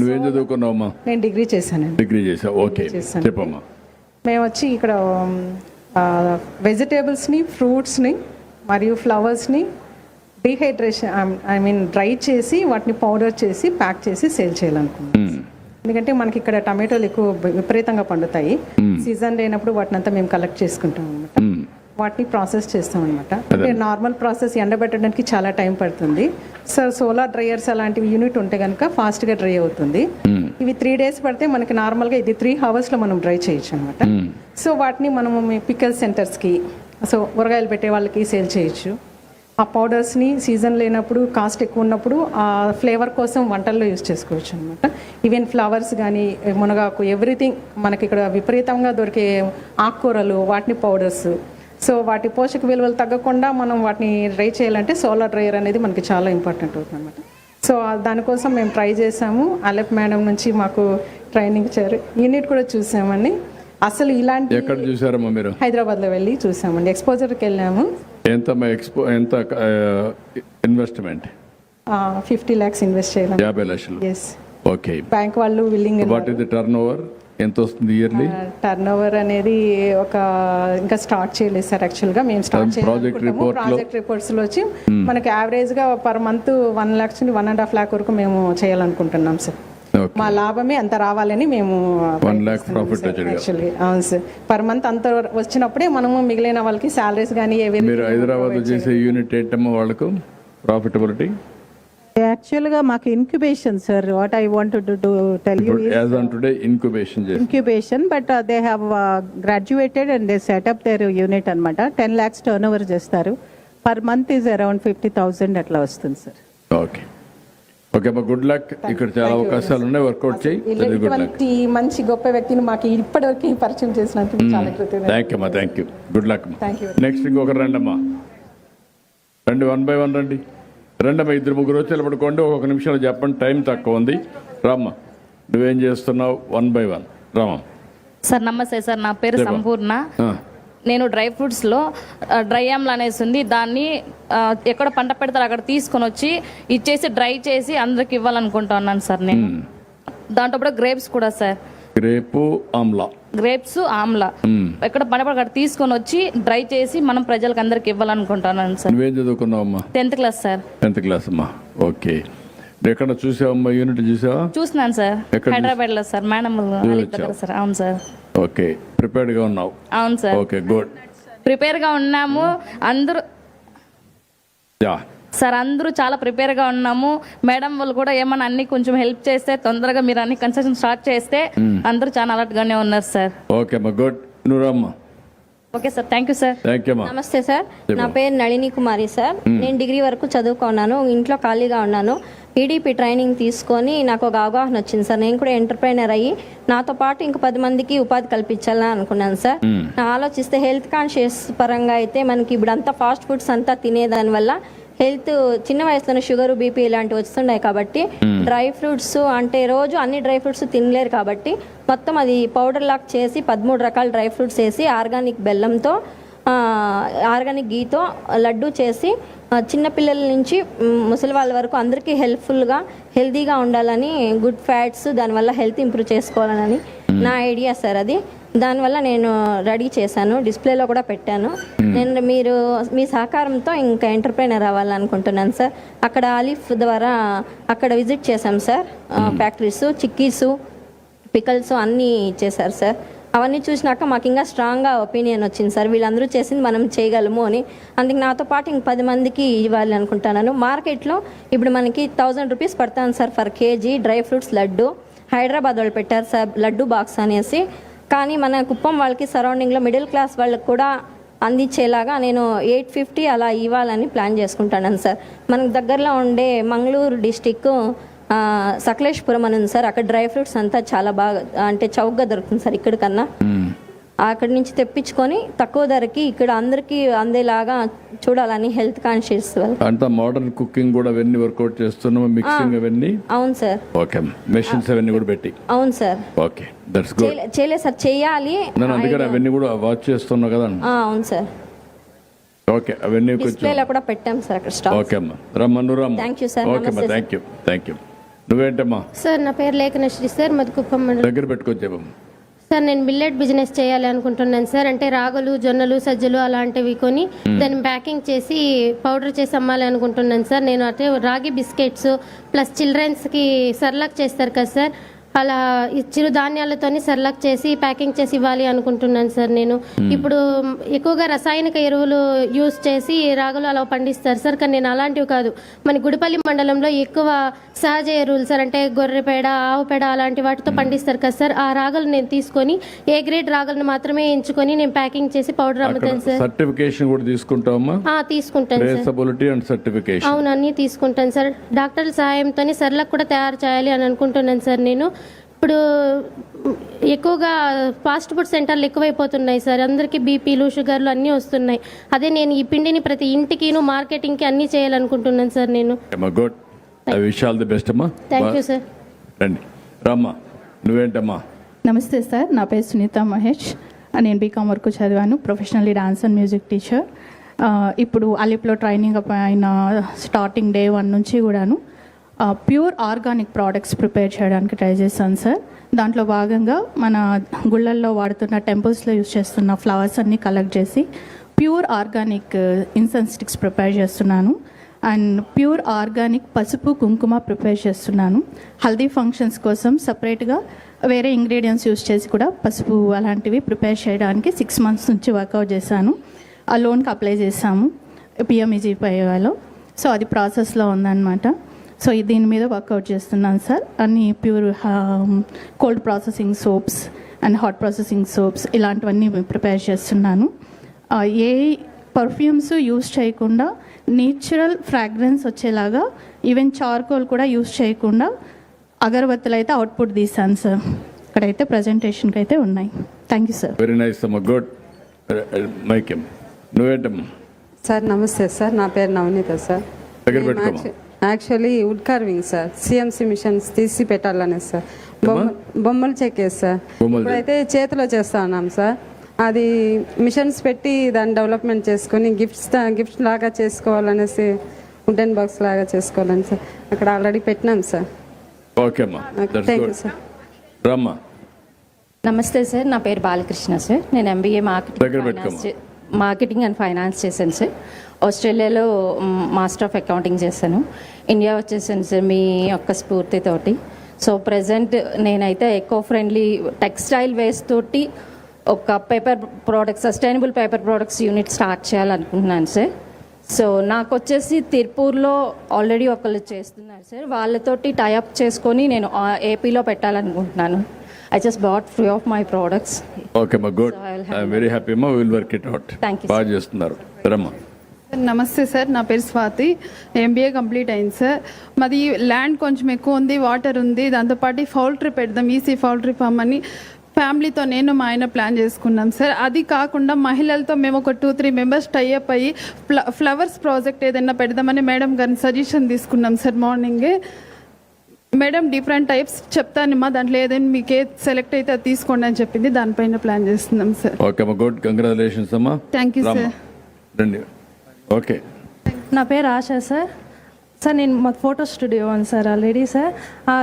నువ్వేం చదువుకున్నావమ్మా? నేను డిగ్రీ చేశానండి. డిగ్రీ చేసావు ఓకే. చేశాను. చెప్పమ్మా. మేము వచ్చి ఇక్కడ వెజిటేబుల్స్ని ఫ్రూట్స్ని మరియు ఫ్లవర్స్ని డీహైడ్రేషన్ ఐ మీన్ డ్రై చేసి వాటిని పౌడర్ చేసి ప్యాక్ చేసి సేల్ చేయాలనుకున్నాం మ్మ్. ఎందుకంటే మనకి ఇక్కడ టమాటోలు ఎక్కువ విపరీతంగా పండుతాయి. సీజన్ లేనప్పుడు వాటిని అంతా మేము కలెక్ట్ చేసుకుంటాం అనమాట. వాటిని ప్రాసెస్ చేస్తాం అనమాట అంటే నార్మల్ ప్రాసెస్ ఎండబెట్టడానికి చాలా టైం పడుతుంది. సో సోలార్ డ్రైయర్స్ అలాంటివి యూనిట్ ఉంటే కనుక ఫాస్ట్గా డ్రై అవుతుంది. ఇవి త్రీ డేస్ పడితే మనకి నార్మల్గా ఇది త్రీ అవర్స్లో మనం డ్రై చేయొచ్చు అనమాట. సో వాటిని మనము పికల్ సెంటర్స్కి సో కూరగాయలు పెట్టే వాళ్ళకి సేల్ చేయొచ్చు. ఆ పౌడర్స్ని సీజన్ లేనప్పుడు కాస్ట్ ఎక్కువ ఉన్నప్పుడు ఆ ఫ్లేవర్ కోసం వంటల్లో యూస్ చేసుకోవచ్చు అనమాట ఈవెన్ ఫ్లవర్స్ కానీ మునగాకు ఎవ్రీథింగ్ మనకి ఇక్కడ విపరీతంగా దొరికే ఆకుకూరలు వాటిని పౌడర్స్ సో వాటి పోషక విలువలు తగ్గకుండా మనం వాటిని డ్రై చేయాలంటే సోలార్ డ్రైయర్ అనేది మనకి చాలా ఇంపార్టెంట్ అవుతుంది అనమాట సో దానికోసం మేము ట్రై చేసాము. అలెప్ మేడం నుంచి మాకు ట్రైనింగ్ ఇచ్చారు. యూనిట్ కూడా చూసామండి. అసలు ఇలాంటి ఎక్కడ చూసారమ్మా మీరు? హైదరాబాద్లో వెళ్ళి చూసామండి. ఎక్స్పోజర్కి వెళ్ళాము. ఎంత ఎక్స్పో ఎంత ఇన్వెస్ట్మెంట్? ఫిఫ్టీ ల్యాక్స్ ఇన్వెస్ట్ చేయాలి యాభై లక్షలు. Yes okay. బ్యాంక్ వాళ్ళు willing what is the turnover? ఎంత వస్తుంది ఇయర్లీ టర్న్ ఓవర్ అనేది ఒక ఇంకా స్టార్ట్ చేయలేదు సార్ యాక్చువల్గా మేము స్టార్ట్ project report లో- ప్రాజెక్ట్ రిపోర్ట్స్లో వచ్చి మనకి యావరేజ్గా పర్ మంత్ వన్ ల్యాక్స్ నుంచి వన్ అండ్ హాఫ్ ల్యాక్ వరకు మేము చేయాలనుకుంటున్నాం సార్. మా లాభమే అంత రావాలని మేము వన్ ల్యాక్ ప్రాఫిట్ యాక్చువల్లీ అవును సార్. పర్ మంత్ అంత వచ్చినప్పుడే మనము మిగిలిన వాళ్ళకి శాలరీస్ కానీ ఏవి మీరు హైదరాబాద్ చేసే యూనిట్ ఏంటమ్మా వాళ్ళకు? ప్రాఫిటబిలిటీ యాక్చువల్గా మాకు incubation sir what I want to do tell you ఇప్పుడు as on today incubation incubation but they have graduated and they setup their unit అనమాట టెన్ ల్యాక్స్ టర్న్ ఓవర్ చేస్తారు. Per month is around fifty thousand అట్లా వస్తుంది sir okay okay అమ్మా good luck ఇక్కడ చాలా అవకాశాలు ఉన్నాయి. వర్కౌట్ చేయి. వెరీ గుడ్ లక్ ఇలాంటి మంచి గొప్ప వ్యక్తిని మాకు ఇప్పటివరకు పరిచయం చేసినందుకు చాలా కృతజ్ఞత థ్యాంక్ యూ అమ్మా thank you good luck Thank you. Next ఇంకొకరు రండి అమ్మా రండి వన్ బై వన్ రండి. రండి అమ్మా ఇద్దరు ముగ్గురు నిలబడుకోండి. ఒక నిమిషంలో చెప్పండి. టైం తక్కువ ఉంది. రామ్మా నువ్వేం చేస్తున్నావు? One by one. Rama sir నమస్తే సార్. నా పేరు. సంపూర్ణ. నేను డ్రై ఫ్రూట్స్లో డ్రై ఆమ్ల అనేసి ఉంది. దాన్ని ఎక్కడ పంట పెడతారో అక్కడ తీసుకొని వచ్చి ఇచ్చేసి డ్రై చేసి అందరికి ఇవ్వాలనుకుంటున్నాను సార్ నేను. దాంట్లో కూడా గ్రేప్స్ కూడా సార్. గ్రేపు ఆమ్లా. గ్రేప్స్ ఆమ్ల. ఎక్కడ అక్కడ తీసుకొని వచ్చి డ్రై చేసి మనం ప్రజలకు అందరికి ఇవ్వాలనుకుంటున్నాను సార్. నువ్వేం చదువుకున్నావు అమ్మా tenth class sir. Tenth class అమ్మా. ఓకే. ఎక్కడ చూసావమ్మా? యూనిట్ చూసావా? చూస్తున్నాను సార్. హైదరాబాద్లో సార్. Madam sir. అవును సార్. ఓకే. ప్రిపేర్డ్గా ఉన్నావు? అవును సార్. Okay good. ప్రిపేర్గా ఉన్నాము. అందరూ యా. సార్ అందరూ చాలా ప్రిపేర్గా ఉన్నాము. మేడం వాళ్ళు కూడా ఏమన్నా అన్ని కొంచెం హెల్ప్ చేస్తే తొందరగా మీరు అన్ని కన్స్ట్రక్షన్ స్టార్ట్ చేస్తే అందరూ చాలా అలర్ట్ గానే ఉన్నారు సార్. ఓకే అమ్మా గుడ్. నువ్వు okay sir thank you sir. నమస్తే సార్. నా పేరు నళిని కుమారి సార్. నేను డిగ్రీ వరకు చదువుకున్నాను ఇంట్లో ఖాళీగా ఉన్నాను. ఈడీపీ ట్రైనింగ్ తీసుకొని నాకు ఒక అవగాహన వచ్చింది సార్. నేను కూడా ఎంటర్ప్రైనర్ అయ్యి నాతో పాటు ఇంక పది మందికి ఉపాధి కల్పించాలని అనుకున్నాను సార్. నా ఆలోచిస్తే హెల్త్ కాన్షియస్ పరంగా అయితే మనకి ఇప్పుడు అంతా ఫాస్ట్ ఫుడ్స్ అంతా తినేదాని వల్ల హెల్త్ చిన్న వయసులోనే షుగర్ బీపీ ఇలాంటివి వస్తున్నాయి కాబట్టి డ్రై ఫ్రూట్స్ అంటే రోజు అన్ని డ్రై ఫ్రూట్స్ తినలేరు కాబట్టి మొత్తం అది పౌడర్ లాక్ చేసి పదమూడు రకాల డ్రై ఫ్రూట్స్ వేసి ఆర్గానిక్ బెల్లంతో ఆర్గానిక్ గీతో లడ్డు చేసి చిన్నపిల్లల నుంచి ముసలి వాళ్ళ వరకు అందరికీ హెల్ప్ఫుల్గా హెల్తీగా ఉండాలని గుడ్ ఫ్యాట్స్ దానివల్ల హెల్త్ ఇంప్రూవ్ చేసుకోవాలని నా ఐడియా సార్ అది. దానివల్ల నేను రెడీ చేశాను డిస్ప్లేలో కూడా పెట్టాను. నేను మీరు మీ సహకారంతో ఇంకా ఎంటర్ప్రైనర్ అవ్వాలనుకుంటున్నాను సార్. అక్కడ ఆలిఫ్ ద్వారా అక్కడ విజిట్ చేశాం సార్. ఫ్యాక్టరీస్ చిక్కీసు పికల్స్ అన్నీ ఇచ్చేశారు సార్. అవన్నీ చూసినాక మాకు ఇంకా స్ట్రాంగ్గా ఒపీనియన్ వచ్చింది సార్. వీళ్ళందరూ చేసింది మనం చేయగలము అని. అందుకు నాతో పాటు ఇంక పది మందికి ఇవ్వాలి అనుకుంటున్నాను. మార్కెట్లో ఇప్పుడు మనకి థౌజండ్ రూపీస్ పడుతుంది sir for KG dry fruits laddu. Hyderabad వాళ్ళు పెట్టారు సార్ లడ్డు బాక్స్ అనేసి. కానీ మన కుప్పం వాళ్ళకి సరౌండింగ్లో మిడిల్ క్లాస్ వాళ్ళకి కూడా అందించేలాగా నేను ఎయిట్ ఫిఫ్టీ అలా ఇవ్వాలని ప్లాన్ చేసుకుంటాను సార్. మనకు దగ్గరలో ఉండే మంగళూరు డిస్టిక్ సకలేష్పురం అని ఉంది సార్. అక్కడ డ్రై ఫ్రూట్స్ అంతా చాలా బాగా అంటే చౌకగా దొరుకుతుంది సార్ ఇక్కడికన్నా. అక్కడి నుంచి తెప్పించుకొని తక్కువ ధరకి ఇక్కడ అందరికీ అందేలాగా చూడాలని హెల్త్ కాన్షియస్ అంతా మోడర్న్ కుకింగ్ కూడా అవన్నీ వర్కౌట్ చేస్తున్నాము మిక్సింగ్ అవన్నీ? అవును సార్. ఓకే మెషిన్స్ అవన్నీ కూడా పెట్టి. అవును సార్. ఓకే దట్స్ గుడ్ చేయలే- చేయలేదు సార్ చెయ్యాలి నేను అందుకని అవన్నీ కూడా వాచ్ చేస్తున్నావు కదా ఆ, అవును సార్. ఓకే అవన్నీ కొంచెం డిస్ప్లేలో కూడా పెట్టాం సార్ అక్కడ స్టాక్ ఓకే అమ్మా. రమ్మ నువ్వు రమ్మ. Thank you, sir. ఓకే అమ్మా థ్యాంక్ యూ థ్యాంక్ యూ నువ్వేంటమ్మా? సార్ నా పేరు లేఖనశ్రీ సార్ మధుకుప్పం దగ్గర పెట్టుకొచ్చేవమ్మా సార్ నేను మిల్లెట్ బిజినెస్ చేయాలి అనుకుంటున్నాను సార్. అంటే రాగులు జొన్నలు సజ్జలు అలాంటివి కొని దాన్ని ప్యాకింగ్ చేసి పౌడర్ చేసి అమ్మాలి అనుకుంటున్నాను సార్. నేను అంటే రాగి బిస్కెట్స్ ప్లస్ చిల్డ్రన్స్కి సర్లాక్ చేస్తారు కదా సార్. అలా ఈ చిరు ధాన్యాలతోని సర్లాక్ చేసి ప్యాకింగ్ చేసి ఇవ్వాలి అనుకుంటున్నాను సార్ నేను. ఇప్పుడు ఎక్కువగా రసాయనిక ఎరువులు యూస్ చేసి రాగులు అలా పండిస్తారు సార్ కానీ నేను అలాంటివి కాదు. మన గుడిపల్లి మండలంలో ఎక్కువ సహజ ఎరువులు సార్ అంటే గొర్రె పేడ ఆవు పేడ అలాంటి వాటితో పండిస్తారు కదా సార్. ఆ రాగులు నేను తీసుకొని ఏ గ్రేడ్ రాగులను మాత్రమే ఎంచుకొని నేను ప్యాకింగ్ చేసి పౌడర్ అమ్ముతాను సార్. సర్టిఫికేషన్ కూడా తీసుకుంటావమ్మా? ఆ, తీసుకుంటాను అవును అన్నీ తీసుకుంటాను సార్. డాక్టర్ల సహాయంతోనే సర్లకు కూడా తయారు చేయాలి అని అనుకుంటున్నాను సార్ నేను. ఇప్పుడు ఎక్కువగా ఫాస్ట్ ఫుడ్ సెంటర్లు ఎక్కువైపోతున్నాయి సార్. అందరికీ బీపీలు షుగర్లు అన్నీ వస్తున్నాయి. అదే నేను ఈ పిండిని ప్రతి ఇంటికిను మార్కెటింగ్కి అన్నీ చేయాలనుకుంటున్నాను సార్ నేను. అమ్మా good. I wish all the best అమ్మా. థ్యాంక్ యూ సార్ రండి. రామ్మా. నువ్వేంటమ్మా? నమస్తే సార్. నా పేరు సునీత మహేష్. నేను బీకామ్ వరకు చదివాను. Professionally dance and music teacher. ఇప్పుడు అలిప్లో ట్రైనింగ్ అయిన స్టార్టింగ్ డే వన్ నుంచి కూడాను ప్యూర్ ఆర్గానిక్ ప్రోడక్ట్స్ ప్రిపేర్ చేయడానికి ట్రై చేశాను సార్. దాంట్లో భాగంగా మన గుళ్ళల్లో వాడుతున్న టెంపుల్స్లో యూజ్ చేస్తున్న ఫ్లవర్స్ అన్నీ కలెక్ట్ చేసి pure organic incense sticks prepare చేస్తున్నాను. అండ్ ప్యూర్ ఆర్గానిక్ పసుపు కుంకుమ ప్రిపేర్ చేస్తున్నాను. హల్దీ ఫంక్షన్స్ కోసం సపరేట్గా వేరే ఇంగ్రీడియంట్స్ యూస్ చేసి కూడా పసుపు అలాంటివి ప్రిపేర్ చేయడానికి సిక్స్ మంత్స్ నుంచి వర్కౌట్ చేశాను. ఆ లోన్కి అప్లై చేశాము పిఎంఈజీపీఐలో సో అది ప్రాసెస్లో ఉందన్నమాట. సో ఈ దీని మీద వర్కౌట్ చేస్తున్నాను సార్ అన్ని pure cold processing soaps and hot processing soaps ఇలాంటివన్నీ ప్రిపేర్ చేస్తున్నాను. ఏ పర్ఫ్యూమ్స్ యూస్ చేయకుండా నేచురల్ ఫ్రాగ్రెన్స్ వచ్చేలాగా ఈవెన్ చార్కోల్ కూడా యూస్ చేయకుండా అగరబత్తులు అయితే అవుట్పుట్ తీసాను సార్ ఇక్కడైతే ప్రజెంటేషన్కి అయితే ఉన్నాయి thank you sir very nice అమ్మా. గుడ్ నువ్వేంటమ్మా? సార్ నమస్తే సార్ నా పేరు Navaneetha sir actually wood carving sir CNC machines తీసి పెట్టాలనే సార్ బొమ్మ బొమ్మలు చెక్కేది సార్ ఇప్పుడైతే చేతిలో చేస్తా ఉన్నాం సార్ అది మిషన్స్ పెట్టి దాన్ని డెవలప్మెంట్ చేసుకొని గిఫ్ట్స్ గిఫ్ట్స్ లాగా చేసుకోవాలనేసి వుడెన్ బాక్స్ లాగా చేసుకోవాలని సార్ అక్కడ ఆల్రెడీ పెట్టినాం sir okay thank you sir రామ్మా. నమస్తే సార్ నా పేరు బాలకృష్ణ సార్ నేను MBA marketing marketing and finance చేశాను సార్ ఆస్ట్రేలియాలో మాస్టర్ ఆఫ్ అకౌంటింగ్ చేశాను. ఇండియా వచ్చేసాను సార్ మీ యొక్క స్ఫూర్తితోటి. సో ప్రజెంట్ నేనైతే ఎకో ఫ్రెండ్లీ టెక్స్టైల్ వేస్ట్ తోటి ఒక paper products sustainable paper products unit start చేయాలనుకుంటున్నాను సార్. సో నాకు వచ్చేసి తిరుపూర్లో ఆల్రెడీ ఒకళ్ళు చేస్తున్నారు సార్. వాళ్ళతోటి టైఅప్ చేసుకొని నేను ఏపీలో పెట్టాలనుకుంటున్నాను. I just bought free of my products okay అమ్మా గుడ్ ఐఎమ్ వెరీ హ్యాపీ అమ్మా will work it out Thank you, బాగా చేస్తున్నారు. నమస్తే సార్ నా పేరు స్వాతి. ఎంబీఏ కంప్లీట్ అయింది సార్. మాది ల్యాండ్ కొంచెం ఎక్కువ ఉంది వాటర్ ఉంది. దాంతోపాటు ఫౌల్ ట్రిప్ పెడదాం ఈసీ ఫౌల్ ట్రిప్ అమ్మని ఫ్యామిలీతో నేను మా ఆయన ప్లాన్ చేసుకున్నాం సార్. అది కాకుండా మహిళలతో మేము ఒక టూ త్రీ మెంబర్స్ టైఅప్ అయ్యి ఫ్ల ఫ్లవర్స్ ప్రాజెక్ట్ ఏదైనా పెడదామని మేడం గారిని సజెషన్ తీసుకున్నాం సార్ మార్నింగే. మేడం డిఫరెంట్ టైప్స్ చెప్తానమ్మా దాంట్లో ఏదైనా మీకు ఏది సెలెక్ట్ అయితే అది తీసుకోండి అని చెప్పింది. దానిపైన ప్లాన్ చేస్తున్నాం సార్. ఓకే అమ్మా గుడ్. కంగ్రాచులేషన్స్ అమ్మా. You, రామ్మా. sir. రండి. ఓకే. నా పేరు ఆశ సార్. సార్ నేను మా ఫోటో స్టూడియో ఉంది సార్ ఆల్రెడీ సార్.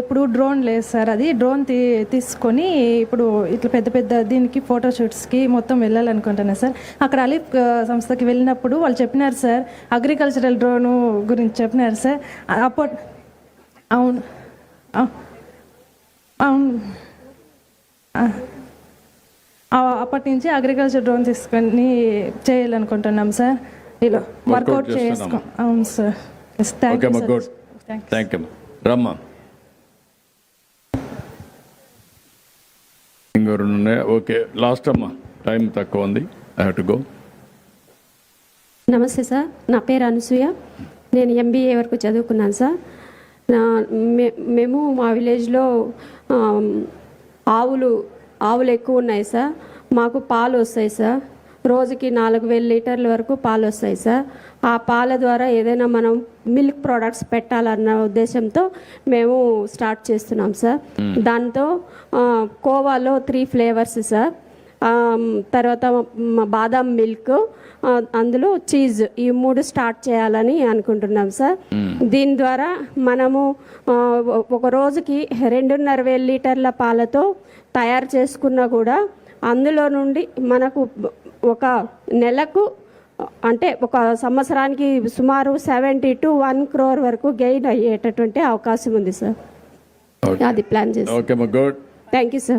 ఇప్పుడు డ్రోన్ లేదు సార్. అది డ్రోన్ తీ తీసుకొని ఇప్పుడు ఇట్లా పెద్ద పెద్ద దీనికి ఫోటో షూట్స్కి మొత్తం వెళ్ళాలనుకుంటున్నాను సార్. అక్కడ అలీఫ్ సంస్థకి వెళ్ళినప్పుడు వాళ్ళు చెప్పినారు సార్. అగ్రికల్చరల్ డ్రోను గురించి చెప్పినారు సార్. అప్పట్ అవును. అవును. అప్పటి నుంచి అగ్రికల్చర్ డ్రోన్ తీసుకొని చేయాలనుకుంటున్నాం సార్. ఇలా వర్కౌట్. చేసుకో అవును sir. Thank okay you thank you రమ్మా ఓకే లాస్ట్ అమ్మా. టైం తక్కువ ఉంది. ఐ టు గో నమస్తే సార్. నా పేరు అనసూయ. నేను ఎంబీఏ వరకు చదువుకున్నాను సార్. నా మే- మేము మా విలేజ్లో ఆవులు ఆవులు ఎక్కువ ఉన్నాయి సార్. మాకు పాలు వస్తాయి సార్. రోజుకి నాలుగు వేల లీటర్ల వరకు పాలు వస్తాయి సార్. ఆ పాల ద్వారా ఏదైనా మనం మిల్క్ ప్రోడక్ట్స్ పెట్టాలన్న ఉద్దేశంతో మేము స్టార్ట్ చేస్తున్నాం సార్. దాంతో కోవాలో త్రీ ఫ్లేవర్స్ సార్. తర్వాత బాదాం మిల్క్ అందులో చీజ్ ఈ మూడు స్టార్ట్ చేయాలని అనుకుంటున్నాం సార్. దీని ద్వారా మనము ఒక రోజుకి రెండున్నర వేల లీటర్ల పాలతో తయారు చేసుకున్నా కూడా అందులో నుండి మనకు ఒక నెలకు అంటే ఒక సంవత్సరానికి సుమారు సెవెంటీ టు వన్ క్రోర్ వరకు గెయిన్ అయ్యేటటువంటి అవకాశం ఉంది సార్. అది ప్లాన్ చేసి థ్యాంక్ యూ సార్